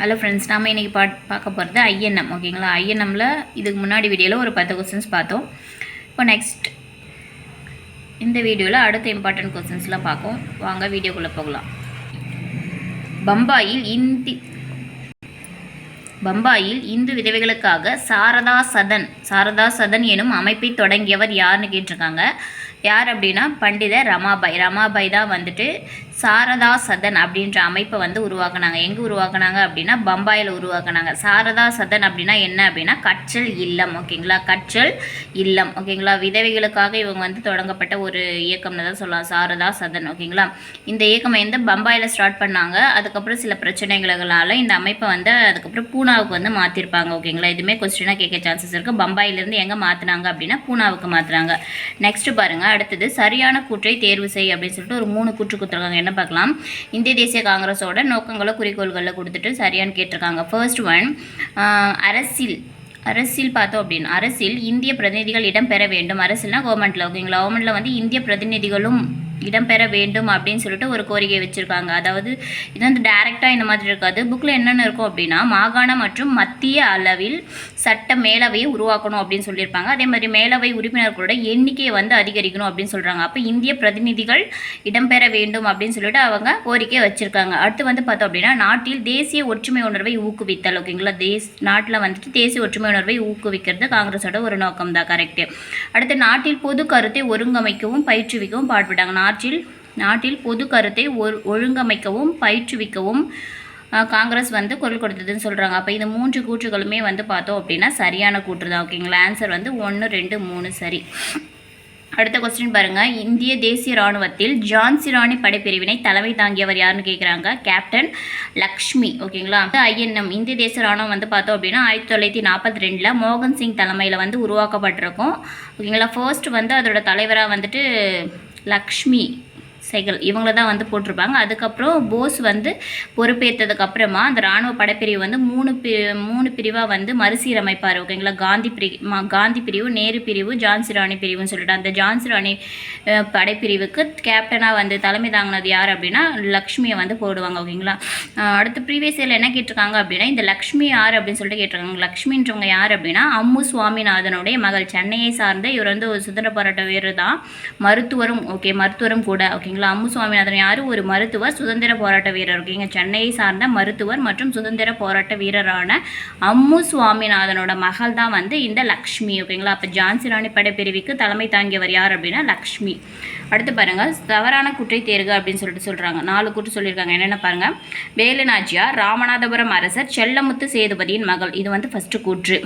Hello friends நாம இன்றைக்கி பா பார்க்க போகிறது ஐஎன்எம் ஓகேங்களா ஐஎன்எம்மில் இதுக்கு முன்னாடி வீடியோவில் ஒரு பத்து கொஸ்டின்ஸ் பார்த்தோம். இப்போ நெக்ஸ்ட் இந்த வீடியோவில் அடுத்த இம்பார்ட்டன்ட் கொஸ்டின்ஸ்லாம் பார்ப்போம். வாங்க வீடியோக்குள்ளே போகலாம். பம்பாயில் இந்தி பம்பாயில் இந்து விதவைகளுக்காக சாரதா சதன் சாரதா சதன் எனும் அமைப்பை தொடங்கியவர் யாருன்னு கேட்டிருக்காங்க. யார் அப்படின்னா பண்டித ரமாபாய். ரமாபாய் தான் வந்துட்டு சாரதா சதன் அப்படின்ற அமைப்பை வந்து உருவாக்குனாங்க. எங்கே உருவாக்குனாங்க அப்படின்னா பம்பாயில் உருவாக்குனாங்க. சாரதா சதன் அப்படின்னா என்ன அப்படின்னா கற்றல் இல்லம் ஓகேங்களா? கற்றல் இல்லம் ஓகேங்களா? விதவைகளுக்காக இவங்க வந்து தொடங்கப்பட்ட ஒரு இயக்கம்னு தான் சொல்லலாம். சாரதா சதன் ஓகேங்களா? இந்த இயக்கம் வந்து பம்பாயில் ஸ்டார்ட் பண்ணாங்க. அதுக்கப்புறம் சில பிரச்சனைகளால் இந்த அமைப்பை வந்து அதுக்கப்புறம் பூனாவுக்கு வந்து மாற்றிருப்பாங்க ஓகேங்களா? இதுவுமே கொஸ்டினாக கேட்க சான்சஸ் இருக்குது பம்பாயிலேருந்து எங்கே மாற்றினாங்க அப்படின்னா பூனாவுக்கு மாற்றினாங்க நெக்ஸ்ட்டு பாருங்கள் அடுத்தது சரியான கூற்றை தேர்வு செய் அப்படின்னு சொல்லிட்டு ஒரு மூணு கூற்று கொடுத்துருக்காங்க. என்ன பார்க்கலாம்? இந்திய தேசிய காங்கிரஸோட நோக்கங்களை குறிக்கோள்களில் கொடுத்துட்டு சரியான்னு கேட்டிருக்காங்க. ஃபர்ஸ்ட் ஒன் அரசியல். அரசியல் பார்த்தோம் அப்படின்னு அரசியல் இந்திய பிரதிநிதிகள் இடம்பெற வேண்டும். அரசியல்னா கவர்மெண்ட்டில் ஓகேங்களா கவர்மெண்ட்டில் வந்து இந்திய பிரதிநிதிகளும் இடம்பெற வேண்டும் அப்படின்னு சொல்லிட்டு ஒரு கோரிக்கை வச்சுருக்காங்க. அதாவது இது வந்து டைரெக்டாக இந்த மாதிரி இருக்காது. புக்கில் என்னென்ன இருக்கும் அப்படின்னா மாகாண மற்றும் மத்திய அளவில் சட்ட மேலவையை உருவாக்கணும் அப்படின்னு சொல்லியிருப்பாங்க. அதே மாதிரி மேலவை உறுப்பினர்களோட எண்ணிக்கையை வந்து அதிகரிக்கணும் அப்படின்னு சொல்கிறாங்க அப்போ இந்திய பிரதிநிதிகள் இடம்பெற வேண்டும் அப்படின்னு சொல்லிட்டு அவங்க கோரிக்கை வச்சுருக்காங்க. அடுத்து வந்து பார்த்தோம் அப்படின்னா நாட்டில் தேசிய ஒற்றுமை உணர்வை ஊக்குவித்தல் ஓகேங்களா? தேஸ் நாட்டில் வந்துட்டு தேசிய ஒற்றுமை உணர்வை ஊக்குவிக்கிறது காங்கிரஸோட ஒரு நோக்கம் தான் கரெக்டு அடுத்து நாட்டில் பொது கருத்தை ஒருங்கமைக்கவும் பயிற்றுவிக்கவும் பாடுபட்டாங்க. நாட்டில் நாட்டில் பொது கருத்தை ஒரு ஒழுங்கமைக்கவும் பயிற்றுவிக்கவும் காங்கிரஸ் வந்து குரல் கொடுத்ததுன்னு சொல்கிறாங்க அப்போ இந்த மூன்று கூற்றுகளுமே வந்து பார்த்தோம் அப்படின்னா சரியான கூற்று தான் ஓகேங்களா ஆன்சர் வந்து ஒன்று ரெண்டு மூணு சரி. அடுத்த கொஸ்டின் பாருங்கள் இந்திய தேசிய ராணுவத்தில் ஜான்சி ராணி படைப்பிரிவினை தலைமை தாங்கியவர் யாருன்னு கேட்குறாங்க கேப்டன் லக்ஷ்மி ஓகேங்களா ஐஎன்எம் இந்திய தேசிய ராணுவம் வந்து பார்த்தோம் அப்படின்னா ஆயிரத்தி தொள்ளாயிரத்தி நாற்பத்தி ரெண்டில் மோகன் சிங் தலைமையில் வந்து உருவாக்கப்பட்டிருக்கும் ஓகேங்களா ஃபர்ஸ்ட் வந்து அதோட தலைவராக வந்துட்டு லக்ஷ்மி சைகல் இவங்கள தான் வந்து போட்டிருப்பாங்க. அதுக்கப்புறம் போஸ் வந்து பொறுப்பேற்றதுக்கு அப்புறமா அந்த இராணுவ படைப்பிரிவு வந்து மூணு பி மூணு பிரிவாக வந்து மறுசீரமைப்பார். ஓகேங்களா? காந்தி பிரி காந்தி பிரிவு நேரு பிரிவு ஜான்சி ராணி பிரிவுன்னு சொல்லிட்டு அந்த ஜான்சி ராணி படைப்பிரிவுக்கு கேப்டனாக வந்து தலைமை தாங்கினது யார் அப்படின்னா லக்ஷ்மியை வந்து போடுவாங்க. ஓகேங்களா? அடுத்து ப்ரீவியஸ் இயரில் என்ன கேட்டிருக்காங்க அப்படின்னா இந்த லக்ஷ்மி யார் அப்படின்னு சொல்லிட்டு கேட்டிருக்காங்க. லக்ஷ்மின்றவங்க யார் அப்படின்னா அம்மு சுவாமிநாதனுடைய மகள். சென்னையை சார்ந்த இவர் வந்து ஒரு சுதந்திர போராட்ட வீரர் தான். மருத்துவரும் ஓகே மருத்துவரும் கூட ஓகேங்களா? அம்மு சுவாமிநாதன் யார்? ஒரு மருத்துவர் சுதந்திர போராட்ட வீரர். ஓகேங்க சென்னையை சார்ந்த மருத்துவர் மற்றும் சுதந்திர போராட்ட வீரரான அம்மு சுவாமிநாதனோட மகள் தான் வந்து இந்த லக்ஷ்மி. ஓகேங்களா? அப்போ ஜான்சி ராணி படைப்பிரிவுக்கு தலைமை தாங்கியவர் யார் அப்படின்னா லக்ஷ்மி. அடுத்து பாருங்கள் தவறான குற்றை தேர்க அப்படின்னு சொல்லிட்டு சொல்கிறாங்க நாலு கூற்று சொல்லியிருக்காங்க. என்னென்ன பாருங்கள் வேலுநாச்சியார் ராமநாதபுரம் அரசர் செல்லமுத்து சேதுபதியின் மகள். இது வந்து ஃபஸ்ட்டு கூற்று.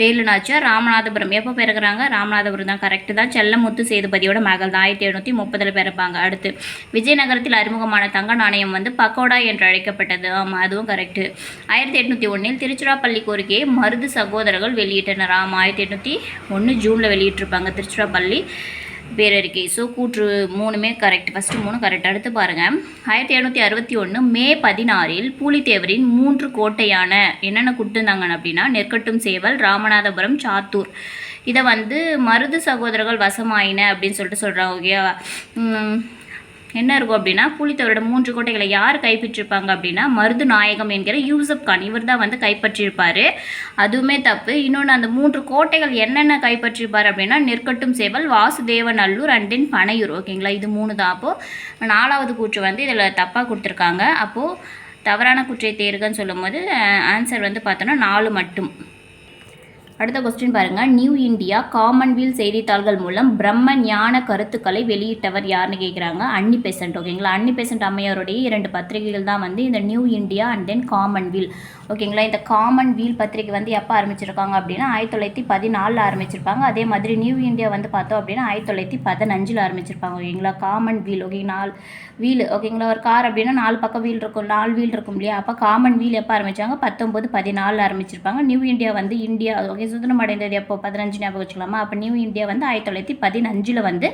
வேலு ராமநாதபுரம். எப்போ பிறகுறாங்க? ராமநாதபுரம் தான். கரெக்டு தான். செல்லமுத்து சேதுபதியோட மகள் தான். ஆயிரத்தி எழுநூற்றி முப்பதில் பிறப்பாங்க. அடுத்து விஜயநகரத்தில் அறிமுகமான தங்க நாணயம் வந்து பக்கோடா என்று அழைக்கப்பட்டது. ஆமாம் அதுவும் கரெக்டு ஆயிரத்தி எட்நூற்றி ஒன்றில் திருச்சிராப்பள்ளி கோரிக்கையை மருது சகோதரர்கள் வெளியிட்டனர். ஆமாம் ஆயிரத்தி எட்நூற்றி ஒன்று ஜூனில் வெளியிட்டிருப்பாங்க திருச்சிராப்பள்ளி. பேரறிக்கை. ஸோ கூற்று மூணுமே கரெக்ட் ஃபஸ்ட்டு மூணு கரெக்ட் அடுத்து பாருங்கள் ஆயிரத்தி எழுநூற்றி அறுபத்தி ஒன்று மே பதினாறில் பூலித்தேவரின் மூன்று கோட்டையான என்னென்ன கொடுத்துருந்தாங்க அப்படின்னா நெற்கட்டும் சேவல் ராமநாதபுரம் சாத்தூர். இதை வந்து மருது சகோதரர்கள் வசமாயின அப்படின்னு சொல்லிட்டு சொல்கிறாங்க ஓகேவா என்ன இருக்கும் அப்படின்னா புலித்தவரோட மூன்று கோட்டைகளை யார் கைப்பற்றிருப்பாங்க அப்படின்னா மருது நாயகம் என்கிற யூசப் கான். இவர் தான் வந்து கைப்பற்றியிருப்பார். அதுவுமே தப்பு. இன்னொன்று அந்த மூன்று கோட்டைகள் என்னென்ன கைப்பற்றியிருப்பார் அப்படின்னா நெற்கட்டும் சேவல் வாசுதேவநல்லூர் அண்ட் தென் பனையூர். ஓகேங்களா இது மூணு தான் அப்போது நாலாவது கூற்று வந்து இதில் தப்பாக கொடுத்துருக்காங்க. அப்போது தவறான குற்றை தேர்கன்னு சொல்லும்போது ஆன்சர் வந்து பார்த்தோன்னா நாலு மட்டும். அடுத்த கொஸ்டின் பாருங்க. நியூ இந்தியா காமன்வெல்த் செய்தித்தாள்கள் மூலம் பிரம்ம ஞான கருத்துக்களை வெளியிட்டவர் யாருன்னு கேட்குறாங்க அன்னி பெசன்ட் ஓகேங்களா அன்னி பெசன்ட் அம்மையாருடைய இரண்டு பத்திரிகைகள் தான் வந்து இந்த new India and then commonweal ஓகேங்களா இந்த காமன்வெல் பத்திரிகை வந்து எப்போ ஆரம்பிச்சிருக்காங்க அப்படின்னா ஆயிரத்தி தொள்ளாயிரத்தி பதினாலில் ஆரம்பிச்சிருப்பாங்க. அதே மாதிரி நியூ இந்தியா வந்து பார்த்தோம் அப்படின்னா ஆயிரத்தி தொள்ளாயிரத்தி பதினஞ்சில் ஆரம்பிச்சிருப்பாங்க. ஓகேங்களா காமன் வீல் ஓகே நாலு வீல் ஓகேங்களா ஒரு கார் அப்படின்னா நாலு பக்கம் வீல் இருக்கும். நாலு வீல் இருக்கும் இல்லையா? அப்போ காமன் வீல் எப்போ ஆரம்பிச்சாங்க? பத்தொம்பது பதினாலில் ஆரம்பிச்சிருப்பாங்க. நியூ இந்தியா வந்து இந்தியா ஓகே சுதந்திரம் அடைந்தது எப்போ பதினஞ்சு ஞாபகம் வச்சுக்கலாமா? அப்போ நியூ இந்தியா வந்து ஆயிரத்தி தொள்ளாயிரத்தி பதினஞ்சில் வந்து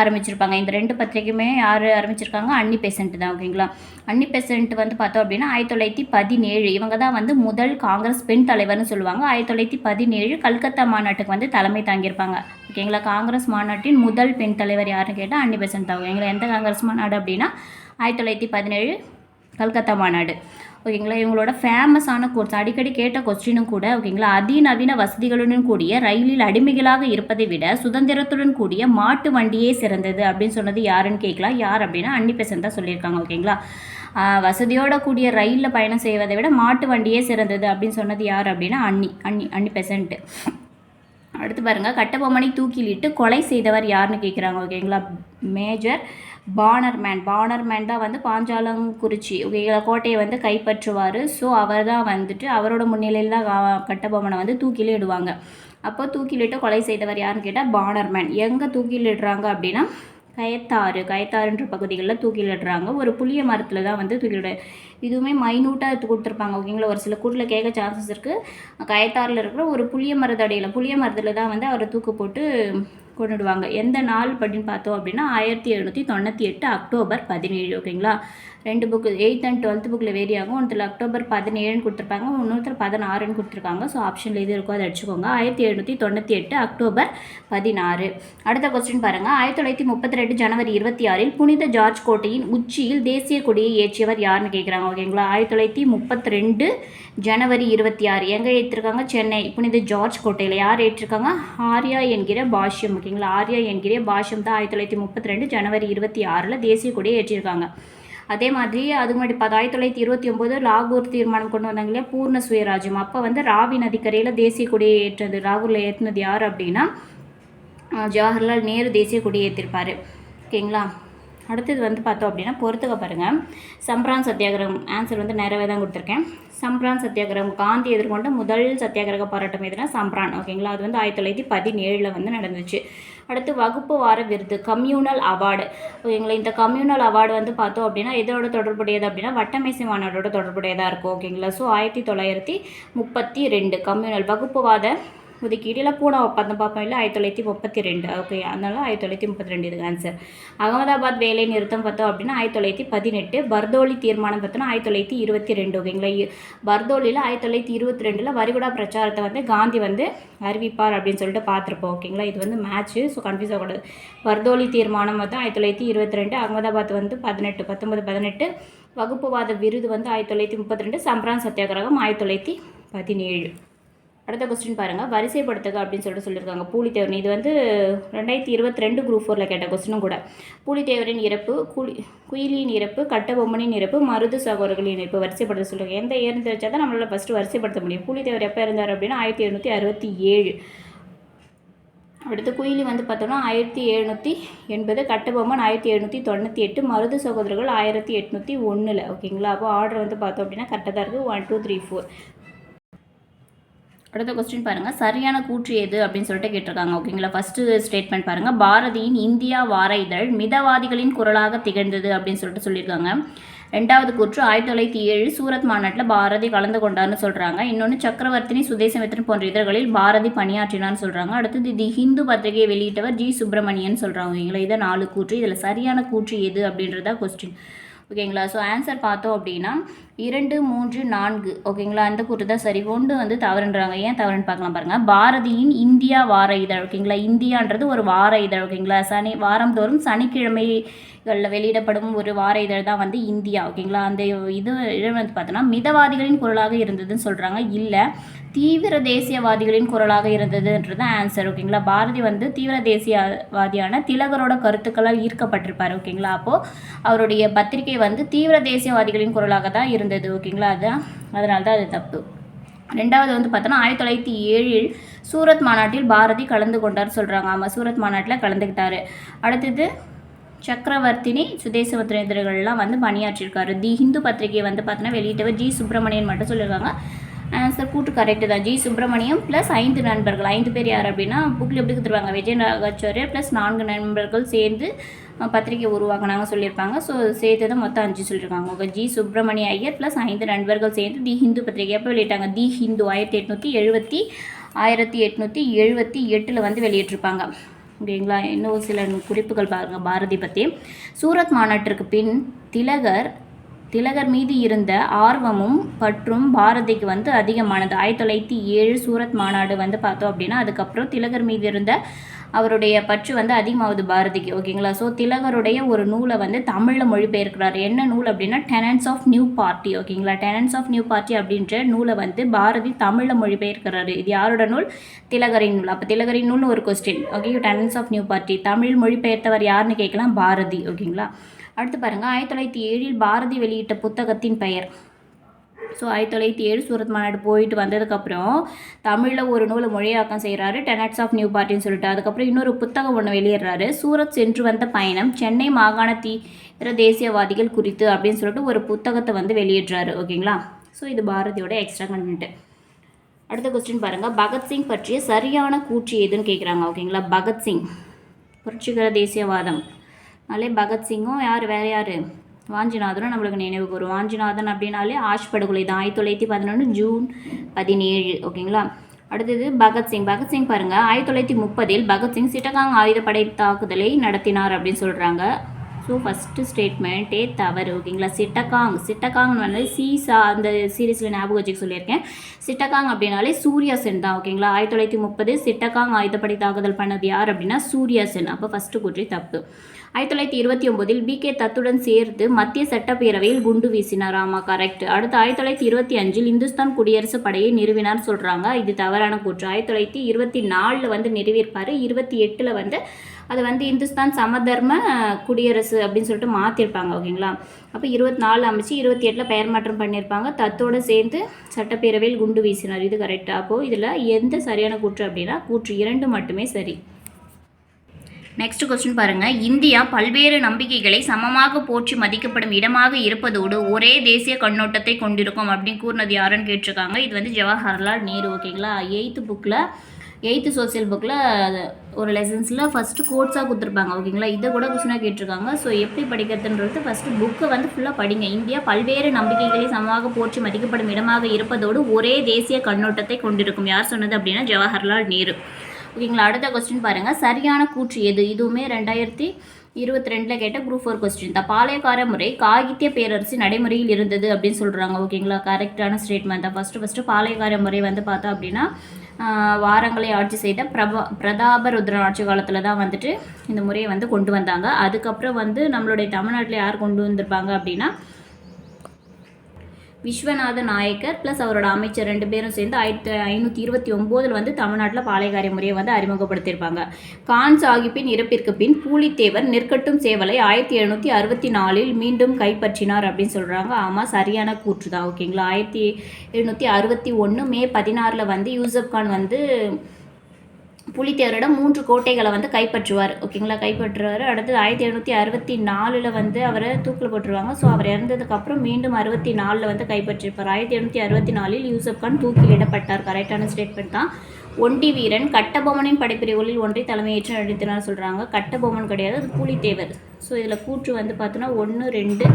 ஆரம்பிச்சிருப்பாங்க. இந்த ரெண்டு பத்திரிகையுமே யார் ஆரம்பிச்சிருக்காங்க? அன்னி பெசன்ட் தான் ஓகேங்களா? அன்னி பெசன்ட் வந்து பார்த்தோம் அப்படின்னா ஆயிரத்தி தொள்ளாயிரத்தி பதினேழு. இவங்க தான் வந்து முதல் காங்கிரஸ் பெண் தலைவர்னு சொல்லுவாங்க. ஆயிரத்தி தொள்ளாயிரத்தி பதினேழு கல்கத்தா மாநாட்டுக்கு வந்து தலைமை தாங்கியிருப்பாங்க. ஓகேங்களா? காங்கிரஸ் மாநாட்டின் முதல் பெண் தலைவர் யாருன்னு கேட்டால் அன்னி பெசன்ட் தான் ஓகேங்களா? எந்த காங்கிரஸ் மாநாடு அப்படின்னா? ஆயிரத்தி தொள்ளாயிரத்தி பதினேழு கல்கத்தா மாநாடு. ஓகேங்களா? இவங்களோட ஃபேமஸான கோர்ஸ் அடிக்கடி கேட்ட கொஸ்டினும் கூட ஓகேங்களா அதிநவீன வசதிகளுடன் கூடிய ரயிலில் அடிமைகளாக இருப்பதை விட சுதந்திரத்துடன் கூடிய மாட்டு வண்டியே சிறந்தது அப்படின்னு சொன்னது யாருன்னு கேட்கலாம். யார் அப்படின்னா அன்னி பெசன் தான் சொல்லியிருக்காங்க ஓகேங்களா? வசதியோட கூடிய ரயிலில் பயணம் செய்வதை விட மாட்டு வண்டியே சிறந்தது அப்படின்னு சொன்னது யார் அப்படின்னா அன்னி அன்னி அன்னி பெசன்ட்டு. அடுத்து பாருங்கள் கட்டபொம்மனை தூக்கிலிட்டு கொலை செய்தவர் யாருன்னு கேட்குறாங்க ஓகேங்களா? Major Bannerman. பானர்மேன் தான் வந்து பாஞ்சாலங்குறிச்சி கோட்டையை வந்து கைப்பற்றுவார். ஸோ அவர் தான் வந்துட்டு அவரோட முன்னிலையில் தான் கட்டபொம்மனை வந்து தூக்கிலிடுவாங்க அப்போ தூக்கிலிட்டு கொலை செய்தவர் யாருன்னு கேட்டால் பானர்மேன். எங்கே தூக்கிலிடுறாங்க அப்படின்னா கயத்தாறு கயத்தாறுன்ற பகுதிகளில் தூக்கிலிடுறாங்க ஒரு புளிய மரத்தில் தான் வந்து தூக்கிலிட இதுவுமே மைனூட்டாக எடுத்து கொடுத்துருப்பாங்க. ஓகேங்களா ஒரு சில கூட்டில் கேட்க சான்சஸ் இருக்குது கயத்தாறில் இருக்கிற ஒரு புளிய மரத்தடியில் புளிய மரத்தில் தான் வந்து அவரை தூக்கு போட்டு கொண்டுடுவாங்க. எந்த நாள் அப்படின்னு பார்த்தோம் அப்படின்னா ஆயிரத்தி எழுநூற்றி தொண்ணூற்றி எட்டு அக்டோபர் பதினேழு ஓகேங்களா? ரெண்டு புக்கு எயித் அண்ட் டுவெல்த் புக்கில் வேரி ஆகும். ஒருத்தர் அக்டோபர் பதினேழுன்னு கொடுத்துருப்பாங்க. இன்னொருத்தர் பதினாறுன்னு கொடுத்துருக்காங்க. ஸோ ஆப்ஷனில் எது இருக்கோ அதை அடிச்சுக்கோங்க. ஆயிரத்தி எழுநூற்றி தொண்ணூற்றி எட்டு அக்டோபர் பதினாறு. அடுத்த கொஸ்டின் பாருங்கள் ஆயிரத்தி தொள்ளாயிரத்தி முப்பத்தி ரெண்டு ஜனவரி இருபத்தி ஆறில் புனித ஜார்ஜ் கோட்டையின் உச்சியில் தேசிய கொடியை ஏற்றியவர் யாருன்னு கேட்குறாங்க ஓகேங்களா ஆயிரத்தி தொள்ளாயிரத்தி முப்பத்தி ரெண்டு ஜனவரி இருபத்தி ஆறு. எங்கே ஏற்றிருக்காங்க சென்னை. புனித ஜார்ஜ் கோட்டையில் யார் ஏற்றிருக்காங்க? ஆர்யா என்கிற பாஷ்யம் ஓகேங்களா ஆர்யா என்கிற பாஷ்யம் தான் ஆயிரத்தி தொள்ளாயிரத்தி முப்பத்தி ரெண்டு ஜனவரி இருபத்தி ஆறில் தேசிய கொடியை ஏற்றிருக்காங்க. அதே மாதிரி அதுக்கு முன்னாடி பத்து ஆயிரத்தி தொள்ளாயிரத்தி இருபத்தி ஒம்பது லாகூர் தீர்மானம் கொண்டு வந்தாங்க இல்லையா பூர்ண சுயராஜ்யம். அப்போ வந்து ராவி நதிக்கரையில் தேசிய கொடியை ஏற்றது. லாகூரில் ஏற்றினது யார் அப்படின்னா ஜவஹர்லால் நேரு தேசிய கொடியை ஏற்றிருப்பார் ஓகேங்களா? அடுத்தது வந்து பார்த்தோம் அப்படின்னா பொறுத்துக்க பாருங்கள் சம்ப்ரான் சத்தியாகிரகம். ஆன்சர் வந்து நிறையவே தான் கொடுத்துருக்கேன். சம்ப்ரான் சத்தியாகிரகம். காந்தி எதிர்கொண்ட முதல் சத்தியாகிரக போராட்டம் எதுனா சம்ப்ரான். ஓகேங்களா? அது வந்து ஆயிரத்தி தொள்ளாயிரத்தி பதினேழில் வந்து நடந்துச்சு. அடுத்து வகுப்பு வார விருது கம்யூனல் அவார்டு ஓகேங்களா? இந்த கம்யூனல் அவார்டு வந்து பார்த்தோம் அப்படின்னா எதோட தொடர்புடையது அப்படின்னா வட்டமேசை மாநாடோட தொடர்புடையதாக இருக்கும் ஓகேங்களா? ஸோ ஆயிரத்தி தொள்ளாயிரத்தி முப்பத்தி ரெண்டு கம்யூனல் வகுப்புவாத ஒதுக்கீடுல பூனா ஒப்பந்தம் பார்ப்போம். இல்லை ஆயிரத்தி தொள்ளாயிரத்தி முப்பத்தி ரெண்டு. ஓகே அதனால ஆயிரத்தி தொள்ளாயிரத்தி முப்பத்தி ரெண்டு இதுக்கு ஆன்சர் அகமதாபாத் வேலை நிறுத்தம் பார்த்தோம் அப்படின்னா ஆயிரத்தி தொள்ளாயிரத்தி பதினெட்டு. பர்தோலி தீர்மானம் பார்த்தோன்னா ஆயிரத்தி தொள்ளாயிரத்தி இருபத்தி ரெண்டு. ஓகேங்களா? பர்தோலியில் ஆயிரத்தி தொள்ளாயிரத்தி இருபத்தி ரெண்டில் வரிகுடா பிரச்சாரத்தை வந்து காந்தி வந்து அறிவிப்பார் அப்படின்னு சொல்லிட்டு பார்த்துருப்போம். ஓகேங்களா? இது வந்து மேட்ச்சு ஸோ கன்ஃபியூஸ் ஆகக்கூடாது. பர்தோலி தீர்மானம் பார்த்தா ஆயிரத்தி தொள்ளாயிரத்தி இருபத்தி ரெண்டு. அகமதாபாத் வந்து பதினெட்டு பத்தொன்பது பதினெட்டு. வகுப்புவாத விருது வந்து ஆயிரத்தி தொள்ளாயிரத்தி முப்பத்தி ரெண்டு. சம்பரான் சத்தியாகிரகம் ஆயிரத்தி தொள்ளாயிரத்தி பதினேழு. அடுத்த கொஸ்டின் பாருங்கள் வரிசைப்படுத்துக அப்படின்னு சொல்லிட்டு சொல்லியிருக்காங்க பூலித்தேவரின் இது வந்து ரெண்டாயிரத்தி இருபத்தி ரெண்டு குரூப் ஃபோரில் கேட்ட கொஸ்டினும் கூட. பூலித்தேவரின் இறப்பு குழி குயிலியின் இறப்பு கட்டபொம்மனின் இறப்பு மருது சகோதரர்களின் இறப்பு வரிசைப்படுத்த சொல்லுவாங்க எந்த ஏர்னு தெரிஞ்சால் தான் நம்மளால் ஃபஸ்ட்டு வரிசைப்படுத்த முடியும். பூலித்தேவர் எப்போ இருந்தார் அப்படின்னா ஆயிரத்தி எழுநூற்றி அறுபத்தி ஏழு. அடுத்து குயிலி வந்து பார்த்தோம்னா ஆயிரத்தி எழுநூற்றி எண்பது கட்டபொம்மன் ஆயிரத்தி எழுநூற்றி தொண்ணூற்றி எட்டு மருது சகோதரர்கள் ஆயிரத்தி எட்நூற்றி ஒன்றில் ஓகேங்களா? அப்போ ஆர்டர் வந்து பார்த்தோம் அப்படின்னா கரெக்டாக தான் இருக்குது ஒன் டூ த்ரீ ஃபோர் அடுத்த கொஸ்டின் பாருங்கள் சரியான கூற்று எது அப்படின்னு சொல்லிட்டு கேட்டிருக்காங்க. ஓகேங்களா? ஃபஸ்ட்டு ஸ்டேட்மெண்ட் பாருங்கள் பாரதியின் இந்தியா வார இதழ் மிதவாதிகளின் குரலாக திகழ்ந்தது அப்படின்னு சொல்லிட்டு சொல்லியிருக்காங்க. ரெண்டாவது கூற்று ஆயிரத்தி தொள்ளாயிரத்தி ஏழு சூரத் மாநாட்டில் பாரதி கலந்து கொண்டார்னு சொல்கிறாங்க இன்னொன்று சக்கரவர்த்தினி சுதேசமித்திரன் போன்ற இதழ்களில் பாரதி பணியாற்றினான்னு சொல்கிறாங்க அடுத்தது தி ஹிந்து பத்திரிகையை வெளியிட்டவர் ஜி சுப்பிரமணியன் சொல்கிறாங்க ஓகேங்களா? இதை நாலு கூற்று. இதில் சரியான கூற்று எது அப்படின்றதா கொஸ்டின் ஓகேங்களா? ஸோ ஆன்சர் பார்த்தோம் அப்படின்னா இரண்டு மூன்று நான்கு. ஓகேங்களா? அந்த கூட்டு தான் சரி. ஒன்று வந்து தவறுன்றாங்க. ஏன் தவறுன்னு பார்க்கலாம் பாருங்கள் பாரதியின் இந்தியா வார இதழ். ஓகேங்களா? இந்தியான்றது ஒரு வார இதழ். ஓகேங்களா? சனி வாரந்தோறும் சனிக்கிழமைகளில் வெளியிடப்படும் ஒரு வார இதழ் தான் வந்து இந்தியா. ஓகேங்களா? அந்த இது இதழ் வந்து பார்த்தோன்னா மிதவாதிகளின் குரலாக இருந்ததுன்னு சொல்கிறாங்க இல்லை தீவிர தேசியவாதிகளின் குரலாக இருந்ததுன்றது தான் ஆன்சர் ஓகேங்களா? பாரதி வந்து தீவிர தேசியவாதியான திலகரோட கருத்துக்களால் ஈர்க்கப்பட்டிருப்பார். ஓகேங்களா? அப்போது அவருடைய பத்திரிகை வந்து தீவிர தேசியவாதிகளின் குரலாக தான் இருந்தது ஓகேங்களா? அதுதான் அதனால தான் அது தப்பு. ரெண்டாவது வந்து பார்த்தோன்னா ஆயிரத்தி தொள்ளாயிரத்தி ஏழில் சூரத் மாநாட்டில் பாரதி கலந்து கொண்டார் சொல்கிறாங்க ஆமாம் சூரத் மாநாட்டில் கலந்துக்கிட்டாரு அடுத்தது சக்கரவர்த்தினி சுதேசவத்திரர்கள்லாம் வந்து பணியாற்றியிருக்காரு. தி ஹிந்து பத்திரிகையை வந்து பார்த்தோன்னா வெளியிட்டவர் ஜி சுப்பிரமணியன் மட்டும் சொல்லியிருக்காங்க. ஆன்சர் கூட்டு கரெக்டு தான். ஜி சுப்பிரமணியம் ப்ளஸ் ஐந்து நண்பர்கள். ஐந்து பேர் யார் அப்படின்னா புக்கில் எப்படி கொடுத்துருவாங்க? விஜய் ராகாச்சாரியர் ப்ளஸ் நான்கு நண்பர்கள் சேர்ந்து பத்திரிகை உருவாக்குனாங்க சொல்லியிருப்பாங்க. ஸோ சேர்த்தது மொத்தம் அஞ்சு சொல்லியிருக்காங்க. Okay G Subramania Iyer plus ஐந்து நண்பர்கள் சேர்ந்து தி ஹிந்து பத்திரிகை எப்போ வெளியிட்டாங்க? தி ஹிந்து ஆயிரத்தி எட்நூற்றி எழுபத்தி ஆயிரத்தி எட்நூற்றி எழுபத்தி எட்டில் வந்து வெளியிட்டிருப்பாங்க. ஓகேங்களா? இன்னும் சில குறிப்புகள் பாருங்கள் பாரதி பற்றி சூரத் மாநாட்டிற்கு பின் திலகர் திலகர் மீது இருந்த ஆர்வமும் பற்றும் பாரதிக்கு வந்து அதிகமானது. ஆயிரத்தி தொள்ளாயிரத்தி ஏழு சூரத் மாநாடு வந்து பார்த்தோம் அப்படின்னா அதுக்கப்புறம் திலகர் மீது இருந்த அவருடைய பற்று வந்து அதிகமாகுது பாரதிக்கு ஓகேங்களா? ஸோ திலகருடைய ஒரு நூலை வந்து தமிழில் மொழிபெயர்க்கிறார். என்ன நூல் அப்படின்னா டெனன்ஸ் ஆஃப் நியூ பார்ட்டி ஓகேங்களா? டெனன்ஸ் ஆஃப் நியூ பார்ட்டி அப்படின்ற நூலை வந்து பாரதி தமிழில் மொழிபெயர்க்கிறாரு. இது யாரோட நூல்? திலகரின் நூல். அப்போ திலகரின் நூல்னு ஒரு question okay tenets of new party Tamil மொழிபெயர்த்தவர் யாருன்னு கேட்கலாம்? பாரதி ஓகேங்களா? அடுத்து பாருங்கள் ஆயிரத்தி தொள்ளாயிரத்தி ஏழில் பாரதி வெளியிட்ட புத்தகத்தின் பெயர். ஸோ ஆயிரத்தி தொள்ளாயிரத்தி ஏழு சூரத் மாநாடு போயிட்டு வந்ததுக்கப்புறம் தமிழில் ஒரு நூலை மொழியாக்கம் செய்கிறாரு டெனட்ஸ் ஆஃப் நியூ பார்ட்டின்னு சொல்லிட்டு. அதுக்கப்புறம் இன்னொரு புத்தகம் ஒன்று வெளியிடுறாரு சூரத் சென்று வந்த பயணம் சென்னை மாகாண தீவிர தேசியவாதிகள் குறித்து அப்படின்னு சொல்லிட்டு ஒரு புத்தகத்தை வந்து வெளியிடுறாரு ஓகேங்களா? ஸோ இது பாரதியோட எக்ஸ்ட்ரா கண்டென்ட்டு அடுத்த கொஸ்டின் பாருங்கள் பகத்சிங் பற்றிய சரியான கூற்று எதுன்னு கேட்குறாங்க ஓகேங்களா? பகத்சிங் புரட்சிகர தேசியவாதம். அதே பகத்சிங்கும் யார்? வேறு யார்? வாஞ்சிநாதனும் நம்மளுக்கு நினைவுக்கு வரும். வாஞ்சிநாதன் அப்படின்னாலே ஆஷ் படுகொலை தான். ஆயிரத்தி தொள்ளாயிரத்தி பதினொன்று ஜூன் பதினேழு ஓகேங்களா? அடுத்தது பகத்சிங் பகத்சிங் பாருங்கள் ஆயிரத்தி தொள்ளாயிரத்தி முப்பதில் பகத்சிங் சிட்டகாங் ஆயுதப்படை தாக்குதலை நடத்தினார் அப்படின்னு சொல்கிறாங்க ஸோ ஃபஸ்ட்டு ஸ்டேட்மெண்ட்டே தவறு ஓகேங்களா? சிட்டகாங். சிட்டகாங்னு வந்து சீசா அந்த சீரீஸில் ஞாபகம் வச்சுக்க சொல்லியிருக்கேன். சிட்டகாங் அப்படின்னாலே சூர்யா சென் தான் ஓகேங்களா? ஆயிரத்தி தொள்ளாயிரத்தி முப்பது சிட்டகாங் ஆயுதப்படை தாக்குதல் பண்ணது யார் அப்படின்னா சூர்யா சென். அப்போ ஃபஸ்ட்டு குற்றி தப்பு. ஆயிரத்தி தொள்ளாயிரத்தி இருபத்தி ஒம்போதில் பி கே தத்துடன் சேர்த்து மத்திய சட்டப்பேரவையில் குண்டு வீசினார். ஆமாம் கரெக்ட் அடுத்து ஆயிரத்தி தொள்ளாயிரத்தி இருபத்தி அஞ்சில் இந்துஸ்தான் குடியரசு படையை நிறுவினார் சொல்கிறாங்க இது தவறான கூற்று. ஆயிரத்தி தொள்ளாயிரத்தி இருபத்தி நாலில் வந்து நிறுவியிருப்பார். இருபத்தி எட்டில் வந்து அது வந்து இந்துஸ்தான் சமதர்ம குடியரசு அப்படின்னு சொல்லிட்டு மாற்றிருப்பாங்க ஓகேங்களா? அப்போ இருபத்தி நாலு அமைச்சு இருபத்தி எட்டில் பெயர் மாற்றம் பண்ணியிருப்பாங்க தத்தோடு சேர்ந்து சட்டப்பேரவையில் குண்டு வீசினார். இது கரெக்டாக அப்போது இதில் எந்த சரியான கூற்று அப்படின்னா கூற்று இரண்டு மட்டுமே சரி. நெக்ஸ்ட் கொஸ்டின் பாருங்கள் இந்தியா பல்வேறு நம்பிக்கைகளை சமமாக போற்றி மதிக்கப்படும் இடமாக இருப்பதோடு ஒரே தேசிய கண்ணோட்டத்தை கொண்டிருக்கும் அப்படின்னு கூறினது யாருன்னு கேட்டிருக்காங்க. இது வந்து ஜவஹர்லால் நேரு ஓகேங்களா? எயித்து புக்கில் எயித்து சோசியல் புக்கில் ஒரு லெசன்ஸில் ஃபஸ்ட்டு கோட்ஸாக கொடுத்துருப்பாங்க. ஓகேங்களா? இதை கூட கொஸ்டினாக கேட்டிருக்காங்க. ஸோ எப்படி படிக்கிறதுன்றது ஃபஸ்ட்டு புக்கை வந்து ஃபுல்லாக படிங்க. இந்தியா பல்வேறு நம்பிக்கைகளை சமமாக போற்றி மதிக்கப்படும் இடமாக இருப்பதோடு ஒரே தேசிய கண்ணோட்டத்தை கொண்டிருக்கும். யார் சொன்னது அப்படின்னா ஜவஹர்லால் நேரு. ஓகேங்களா? அடுத்த கொஸ்டின் பாருங்கள் சரியான கூற்று எது? இதுவுமே ரெண்டாயிரத்தி இருபத்தி ரெண்டில் கேட்ட குரூப் ஃபோர் கொஸ்டின் தான் பாளையக்கார முறை காகித்ய பேரரசு நடைமுறையில் இருந்தது அப்படின்னு சொல்கிறாங்க ஓகேங்களா? கரெக்டான ஸ்டேட்மெண்ட் தான். ஃபஸ்ட்டு ஃபஸ்ட்டு பாளையக்கார முறை வந்து பார்த்தோம் அப்படின்னா வாரங்களை ஆட்சி செய்த பிரபா பிரதாப ருத்ரன் ஆட்சி காலத்தில் தான் வந்துட்டு இந்த முறையை வந்து கொண்டு வந்தாங்க. அதுக்கப்புறம் வந்து நம்மளுடைய தமிழ்நாட்டில் யார் கொண்டு வந்திருப்பாங்க அப்படின்னா விஸ்வநாத நாயக்கர் ப்ளஸ் அவரோட அமைச்சர் ரெண்டு பேரும் சேர்ந்து ஆயிரத்தி ஐநூற்றி இருபத்தி ஒம்போதில் வந்து தமிழ்நாட்டில் பாளையக்கார முறையை வந்து அறிமுகப்படுத்தியிருப்பாங்க. கான் சாஹிப்பின் இறப்பிற்கு பின் பூலித்தேவர் நெற்கட்டும் சேவலை ஆயிரத்தி எழுநூற்றி அறுபத்தி நாலில் மீண்டும் கைப்பற்றினார் அப்படின்னு சொல்கிறாங்க ஆமாம் சரியான கூற்று தான் ஓகேங்களா? ஆயிரத்தி எழுநூற்றி அறுபத்தி ஒன்று மே பதினாறில் வந்து யூசப் கான் வந்து புலித்தேவரோட மூன்று கோட்டைகளை வந்து கைப்பற்றுவார். ஓகேங்களா? கைப்பற்றுவார். அடுத்தது ஆயிரத்தி எழுநூற்றி அறுபத்தி நாலில் வந்து அவரை தூக்கில் போட்டுருவாங்க. ஸோ அவர் இறந்ததுக்கப்புறம் மீண்டும் அறுபத்தி நாலில் வந்து கைப்பற்றிருப்பார். ஆயிரத்தி எழுநூற்றி அறுபத்தி நாலில் யூசப் கான் தூக்கிலிடப்பட்டார் கரெக்டான ஸ்டேட்மெண்ட் தான். ஒண்டி வீரன் கட்டபொம்மனின் படைப்பிரிவுகளில் ஒன்றை தலைமையேற்று நடித்தனர் சொல்கிறாங்க கட்டபொம்மன் கிடையாது அது புலித்தேவர். ஸோ இதில் கூற்று வந்து பார்த்தோன்னா ஒன்று ரெண்டு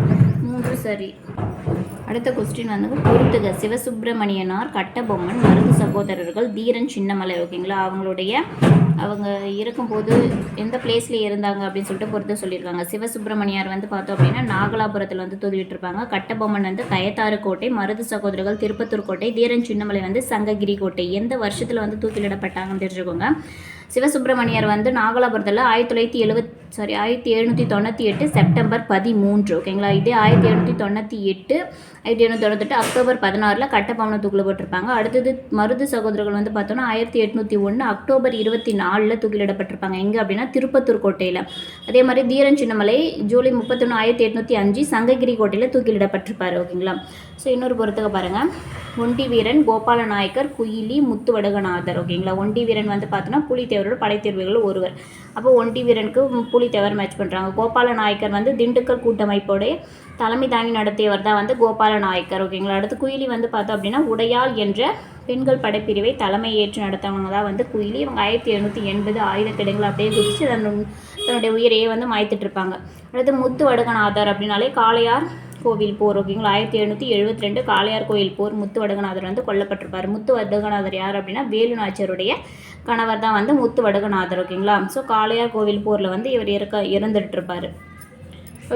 மூன்று சரி. அடுத்த கொஸ்டின் வந்து பொறுத்துக சிவசுப்பிரமணியனார் கட்டபொம்மன் மருது சகோதரர்கள் தீரன் சின்னமலை ஓகேங்களா? அவங்களுடைய அவங்க இருக்கும்போது எந்த பிளேஸில் இருந்தாங்க அப்படின்னு சொல்லிட்டு பொறுத்து சொல்லியிருக்காங்க. சிவசுப்பிரமணியார் வந்து பார்த்தோம் அப்படின்னா நாகலாபுரத்தில் வந்து தூக்கிட்டு இருப்பாங்க. கட்டபொம்மன் வந்து கயத்தாறு கோட்டை மருது சகோதரர்கள் திருப்பத்தூர் கோட்டை தீரன் சின்னமலை வந்து சங்ககிரி கோட்டை. எந்த வருஷத்தில் வந்து தூக்கிலிடப்பட்டாங்கன்னு தெரிஞ்சுக்கோங்க. சிவசுப்பிரமணியர் வந்து நாகலாபுரத்தில் ஆயிரத்தி தொள்ளாயிரத்தி எழுபத் சாரி ஆயிரத்தி எழுநூற்றி தொண்ணூற்றி எட்டு செப்டம்பர் பதிமூன்று ஓகேங்களா? இதே ஆயிரத்தி எழுநூற்றி தொண்ணூற்றி எட்டு ஆயிரத்தி எழுநூற்றி தொண்ணூத்தெட்டு அக்டோபர் பதினாறில் கட்டபொம்மனை தூக்கில் போட்டிருப்பாங்க. அடுத்தது மருது சகோதரர்கள் வந்து பார்த்தோன்னா ஆயிரத்தி எட்நூற்றி ஒன்று அக்டோபர் இருபத்தி நாலில் தூக்கிலிடப்பட்டிருப்பாங்க. எங்கே அப்படின்னா திருப்பத்தூர் கோட்டையில். அதே மாதிரி தீரன் சின்னமலை ஜூலை முப்பத்தொன்று ஆயிரத்தி எட்நூற்றி அஞ்சு சங்ககிரி கோட்டையில் தூக்கிலிடப்பட்டிருப்பார் ஓகேங்களா? ஸோ இன்னொரு பொறுத்துக்க பாருங்கள் ஒண்டி வீரன் கோபால நாயக்கர் குயிலி முத்துவடகநாதர். ஓகேங்களா? ஒண்டி வீரன் வந்து பார்த்தோன்னா புலித்தேவரோட படைத்தேர்வுகள் ஒருவர். அப்போ ஒண்டி வீரனுக்கு புலித்தேவர் மேட்ச் பண்ணுறாங்க கோபால நாயக்கர் வந்து திண்டுக்கல் கூட்டமைப்போடைய தலைமை தாங்கி நடத்தியவர் தான் வந்து கோபால நாயக்கர் ஓகேங்களா? அடுத்து குயிலி வந்து பார்த்தோம் அப்படின்னா உடையாள் என்ற பெண்கள் படைப்பிரிவை தலைமை ஏற்று நடத்தவங்க தான் வந்து குயிலி. இவங்க ஆயிரத்தி எழுநூற்றி எண்பது ஆயுத கிடங்களை அப்படியே குதித்து தன்னுடைய உயிரையே வந்து மாய்த்துட்டு இருப்பாங்க. அடுத்து முத்து வடுகநாதர் அப்படின்னாலே காளையார் கோவில் போர் ஓகேங்களா? ஆயிரத்தி எழுநூற்றி எழுபத்தி ரெண்டு காளையார் கோயில் போர் முத்து வடகநாதர் வந்து கொல்லப்பட்டிருப்பார். முத்து வடகநாதர் யார் அப்படின்னா வேலு நாச்சியாருடைய கணவர் தான் வந்து முத்து வடகநாதர் ஓகேங்களா? ஸோ காளையார் கோவில் போரில் வந்து இவர் இறக்க இறந்துட்டு இருப்பார்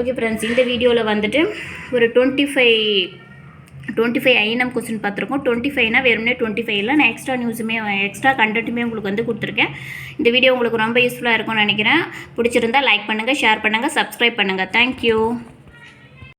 ஓகே ஃப்ரெண்ட்ஸ் இந்த வீடியோவில் வந்துட்டு ஒரு twenty five twenty five INM question பார்த்துருக்கோம். டுவெண்ட்டி ஃபைவ்னா வெறுமனே டுவெண்ட்டி ஃபைவ்ல நான் எக்ஸ்ட்ரா நியூஸுமே எக்ஸ்ட்ரா கண்டென்ட்டுமே உங்களுக்கு வந்து கொடுத்துருக்கேன். இந்த வீடியோ உங்களுக்கு ரொம்ப யூஸ்ஃபுல்லாக இருக்கும்னு நினைக்கிறேன். பிடிச்சிருந்தா லைக் பண்ணுங்கள் ஷேர் பண்ணுங்கள் சப்ஸ்கிரைப் பண்ணுங்கள் தேங்க்யூ